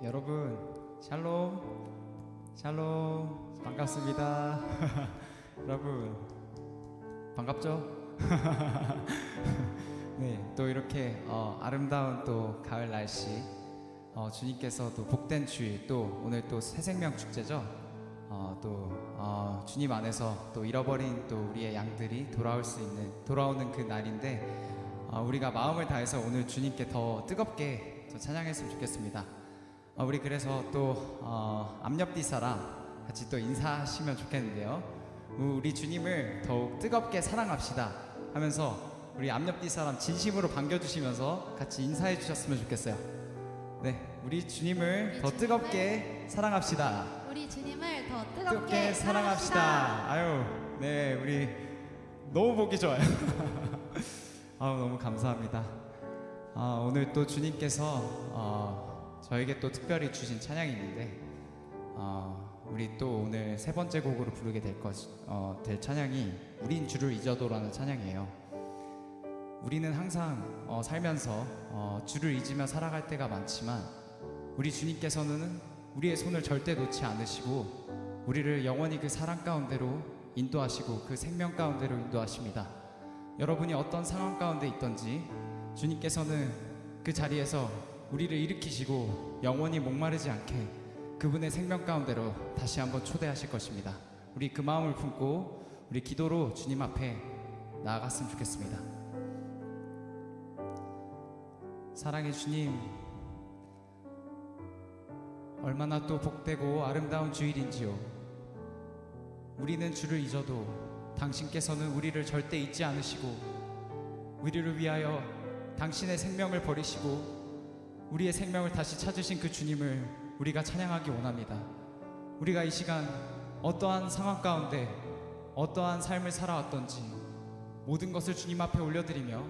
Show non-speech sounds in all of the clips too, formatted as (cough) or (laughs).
네, 여러분 샬롬 샬롬 반갑습니다. (laughs) 여러분 반갑죠? (laughs) 네, 또 이렇게 어, 아름다운 또 가을 날씨 어, 주님께서 또 복된 주일 또 오늘 또 새생명 축제죠. 어, 또 어, 주님 안에서 또 잃어버린 또 우리의 양들이 돌아올 수 있는 돌아오는 그 날인데 어, 우리가 마음을 다해서 오늘 주님께 더 뜨겁게 더 찬양했으면 좋겠습니다. 어, 우리 그래서 또 어, 앞옆뒤 사람 같이 또 인사하시면 좋겠는데요. 우리 주님을 더욱 뜨겁게 사랑합시다 하면서 우리 앞옆뒤 사람 진심으로 반겨주시면서 같이 인사해 주셨으면 좋겠어요. 네, 우리 주님을 우리 더 주님을 뜨겁게 사랑합시다. 우리 주님을 더 뜨겁게, 뜨겁게 사랑합시다. 아유, 네, 우리 너무 보기 좋아요. (laughs) 아우 너무 감사합니다. 아, 오늘 또 주님께서 어, 저에게 또 특별히 주신 찬양이 있는데 어, 우리 또 오늘 세 번째 곡으로 부르게 될, 것, 어, 될 찬양이 우린 주를 잊어도라는 찬양이에요. 우리는 항상 어, 살면서 어, 주를 잊으며 살아갈 때가 많지만 우리 주님께서는 우리의 손을 절대 놓지 않으시고 우리를 영원히 그 사랑 가운데로 인도하시고 그 생명 가운데로 인도하십니다. 여러분이 어떤 상황 가운데 있던지 주님께서는 그 자리에서 우리를 일으키시고 영원히 목마르지 않게 그분의 생명 가운데로 다시 한번 초대하실 것입니다. 우리 그 마음을 품고 우리 기도로 주님 앞에 나아갔으면 좋겠습니다. 사랑의 주님, 얼마나 또 복되고 아름다운 주일인지요. 우리는 주를 잊어도 당신께서는 우리를 절대 잊지 않으시고 우리를 위하여 당신의 생명을 버리시고 우리의 생명을 다시 찾으신 그 주님을 우리가 찬양하기 원합니다. 우리가 이 시간 어떠한 상황 가운데 어떠한 삶을 살아왔던지 모든 것을 주님 앞에 올려드리며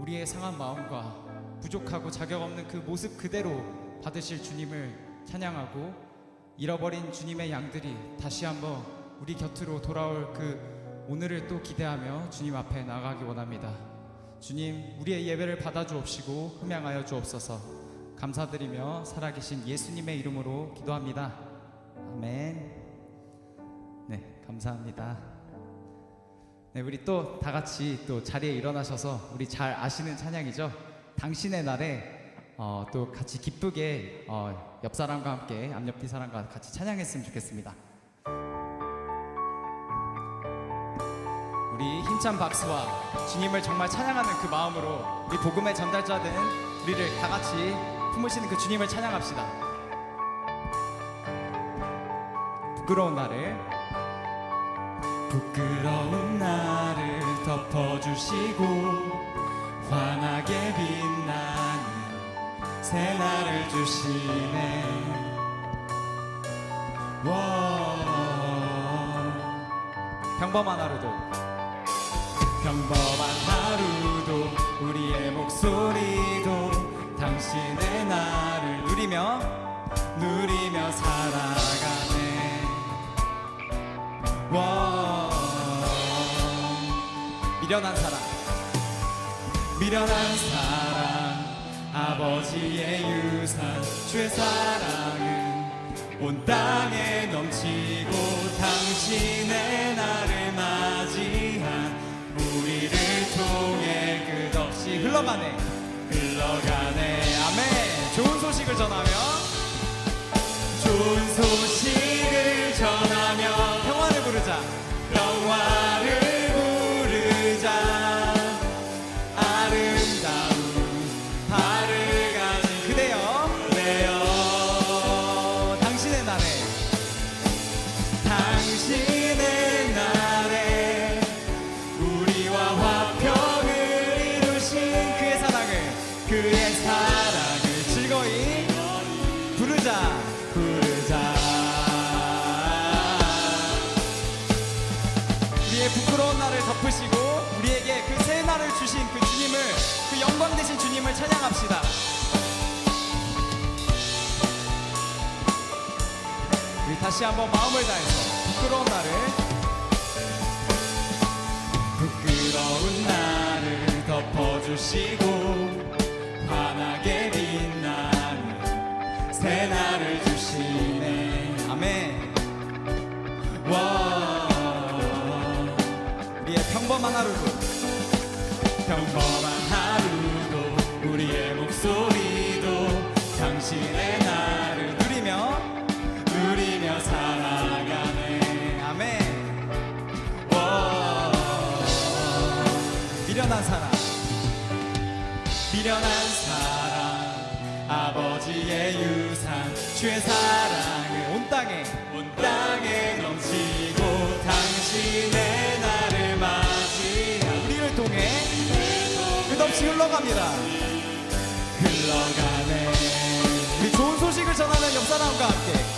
우리의 상한 마음과 부족하고 자격 없는 그 모습 그대로 받으실 주님을 찬양하고 잃어버린 주님의 양들이 다시 한번 우리 곁으로 돌아올 그 오늘을 또 기대하며 주님 앞에 나가기 원합니다. 주님, 우리의 예배를 받아 주옵시고 흠양하여 주옵소서. 감사드리며 살아계신 예수님의 이름으로 기도합니다. 아멘. 네, 감사합니다. 네, 우리 또 다 같이 또 자리에 일어나셔서 우리 잘 아시는 찬양이죠. 당신의 날에 어, 또 같이 기쁘게 어, 옆 사람과 함께 앞옆뒤 사람과 같이 찬양했으면 좋겠습니다. 우리 힘찬 박수와 주님을 정말 찬양하는 그 마음으로 우리 복음의 전달자 된 우리를 다 같이 품으시는 그 주님을 찬양합시다. 부끄러운 나를 부끄러운 나를 덮어주시고 환하게 빛나는 새 날을 주시네. 와. 평범한 하루도. 평범한 하루도 우리의 목소리도 미련한 사랑 미련한 사랑 아버지의 유산. 주의 사랑은 온 땅에 넘치고 당신의 나를 맞이한 우리를 통해 끝없이 흘러가네. 흘러가네. 아멘. 좋은 소식을 전하며 좋은 소식 우리의 부끄러운 날을 덮으시고 우리에게 그 새 날을 주신 그 주님을 그 영광 되신 주님을 찬양합시다. 우리 다시 한번 마음을 다해서 부끄러운 날을 부끄러운 나를 덮어주시고 평범한 하루도 우리의 목소리도 당신의 나를 누리며 누리며 살아가네. 아멘. 오, 미련한 사랑 미련한 사랑 아버지의 유산 죄사 흘러갑니다. 흘러가네. 우리 좋은 소식을 전하는 옆 사람과 함께.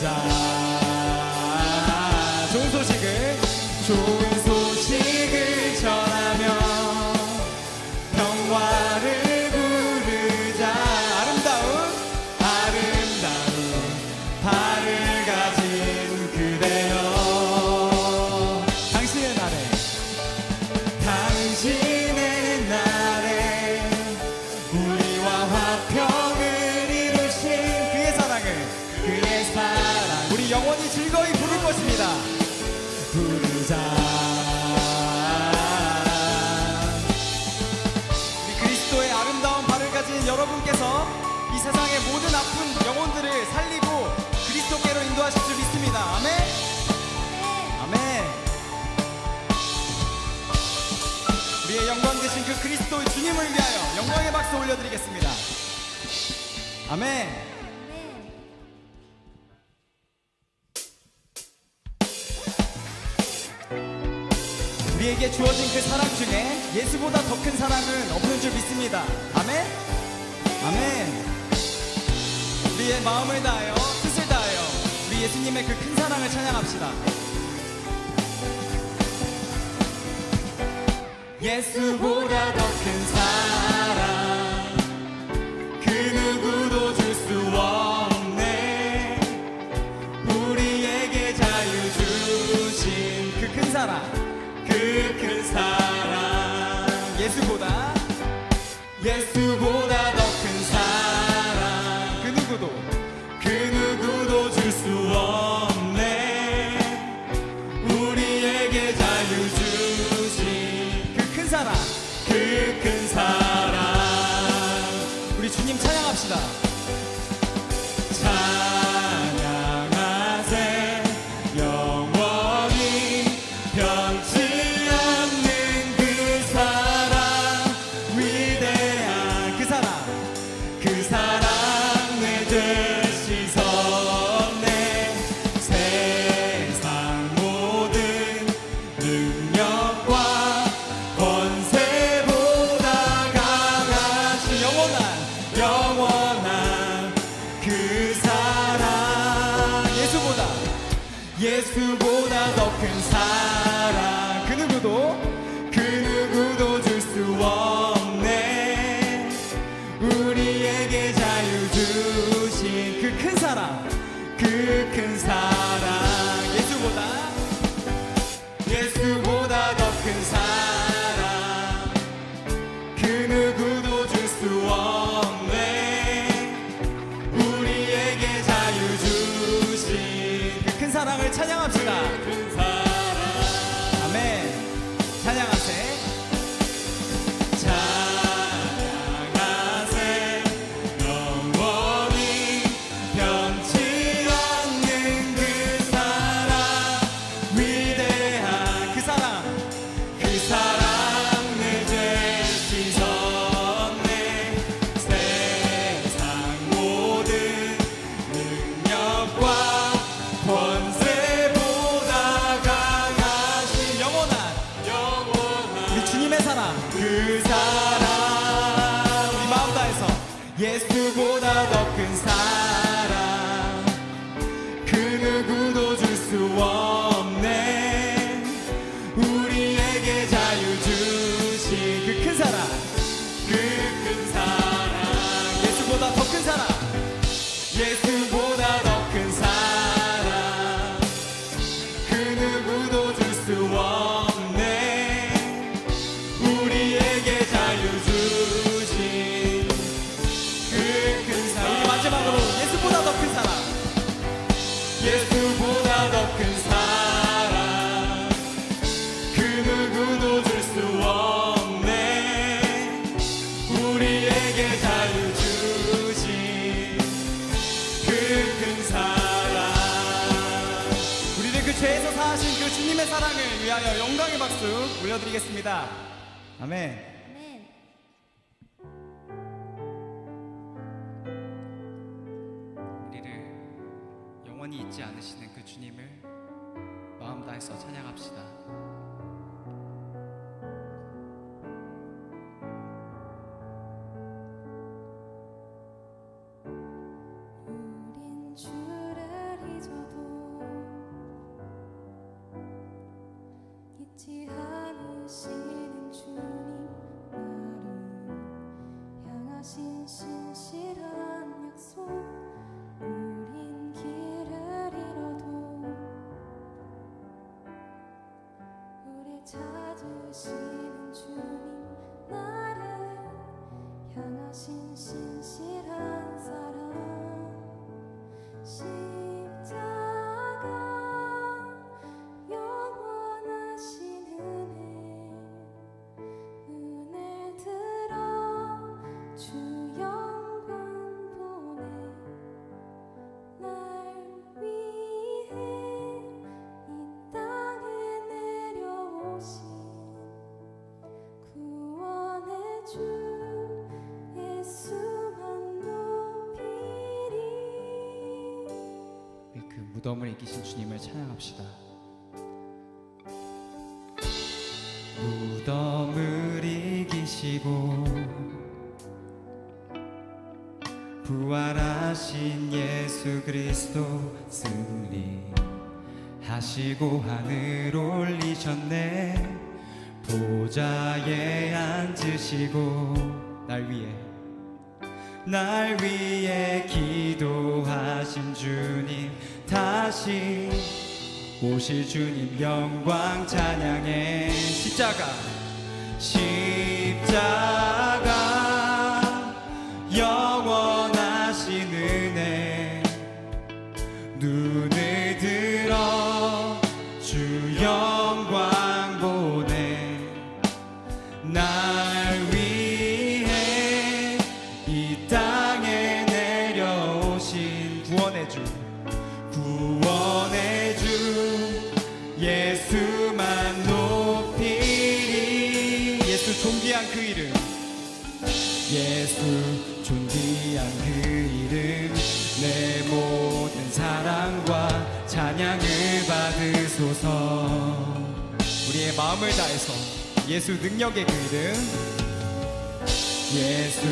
desire. 찬양의 박수 올려드리겠습니다. 아멘. 우리에게 주어진 그 사랑 중에 예수보다 더 큰 사랑은 없는 줄 믿습니다. 아멘. 아멘. 우리의 마음을 다하여 뜻을 다하여 우리 예수님의 그 큰 사랑을 찬양합시다. 예수보다 더 큰 사랑. 그 큰 사랑. 그 큰 사랑. 예수보다. 예수보다 죄에서 사하신 그 주님의 사랑을 위하여 영광의 박수 올려드리겠습니다 아멘 아멘. 우리를 영원히 잊지 않으시는 그 주님을 마음 다해서 찬양합시다. 무덤을 이기신 주님을 찬양합시다. 무덤을 이기시고 부활하신 예수 그리스도 승리하시고 하늘 올리셨네 보좌에 앉으시고 날 위해 날 위해 기도하신 주님 다시 오실 주님 영광 찬양해 십자가 십자가 영원하신 은혜 눈을 들어 주영 마음을 다해서 예수 능력의 그 이름. 예수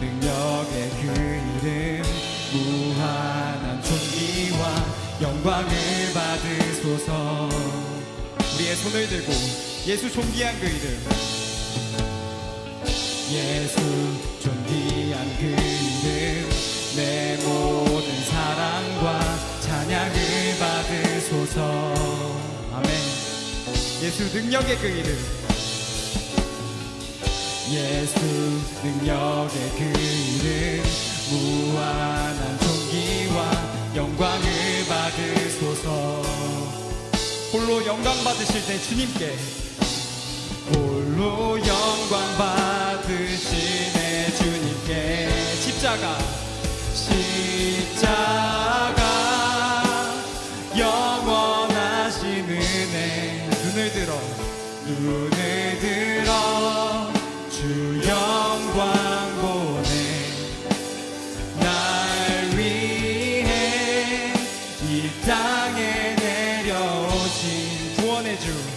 능력의 그 이름. 무한한 존귀와 영광을 받으소서. 우리의 손을 들고 예수 존귀한 그 이름. 예수 존귀한 그 이름. 내 모든 사랑과 찬양을 받으소서 예수 능력의 그 이름. 예수 능력의 그 이름 무한한 존귀와 영광을 받으소서. 홀로 영광 받으실 때 주님께. 홀로 영광 받으시네 주님께. 십자가. 십자가 땅에 내려오신 구원의 주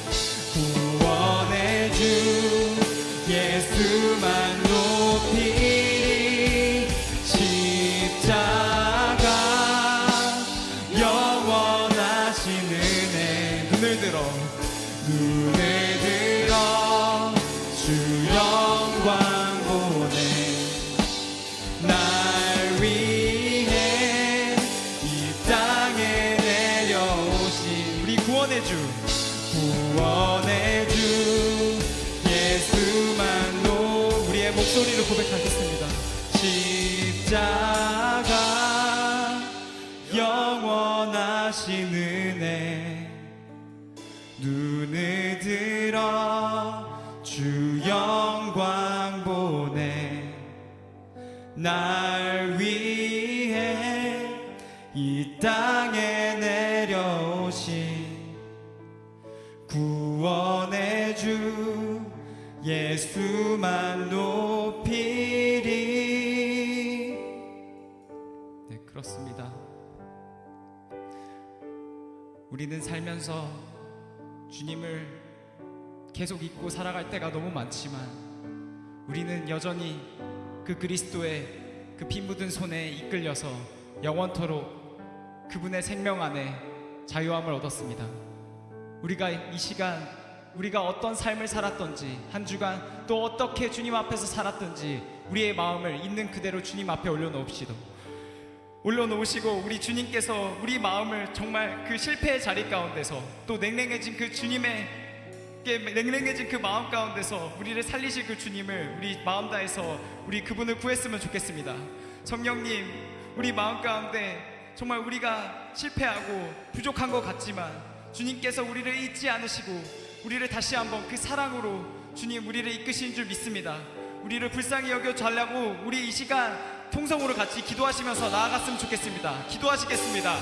목소리로 고백하겠습니다. 십자가 영원하신 은혜 눈을 들어 주 영광 보내 날 위해 이 땅에 내려오신 구원의 주 예수만 높이리 네 그렇습니다 우리는 살면서 주님을 계속 잊고 살아갈 때가 너무 많지만 우리는 여전히 그 그리스도의 그 피 묻은 손에 이끌려서 영원토록 그분의 생명 안에 자유함을 얻었습니다. 우리가 이 시간 우리가 어떤 삶을 살았던지 한 주간 또 어떻게 주님 앞에서 살았던지 우리의 마음을 있는 그대로 주님 앞에 올려놓읍시다. 올려놓으시고 우리 주님께서 우리 마음을 정말 그 실패의 자리 가운데서 또 냉랭해진 그 주님의 게 냉랭해진 그 마음 가운데서 우리를 살리실 그 주님을 우리 마음 다해서 우리 그분을 구했으면 좋겠습니다. 성령님, 우리 마음 가운데 정말 우리가 실패하고 부족한 것 같지만 주님께서 우리를 잊지 않으시고 우리를 다시 한번 그 사랑으로 주님 우리를 이끄신 줄 믿습니다. 우리를 불쌍히 여겨 달라고 우리 이 시간 통성으로 같이 기도하시면서 나아갔으면 좋겠습니다. 기도하시겠습니다.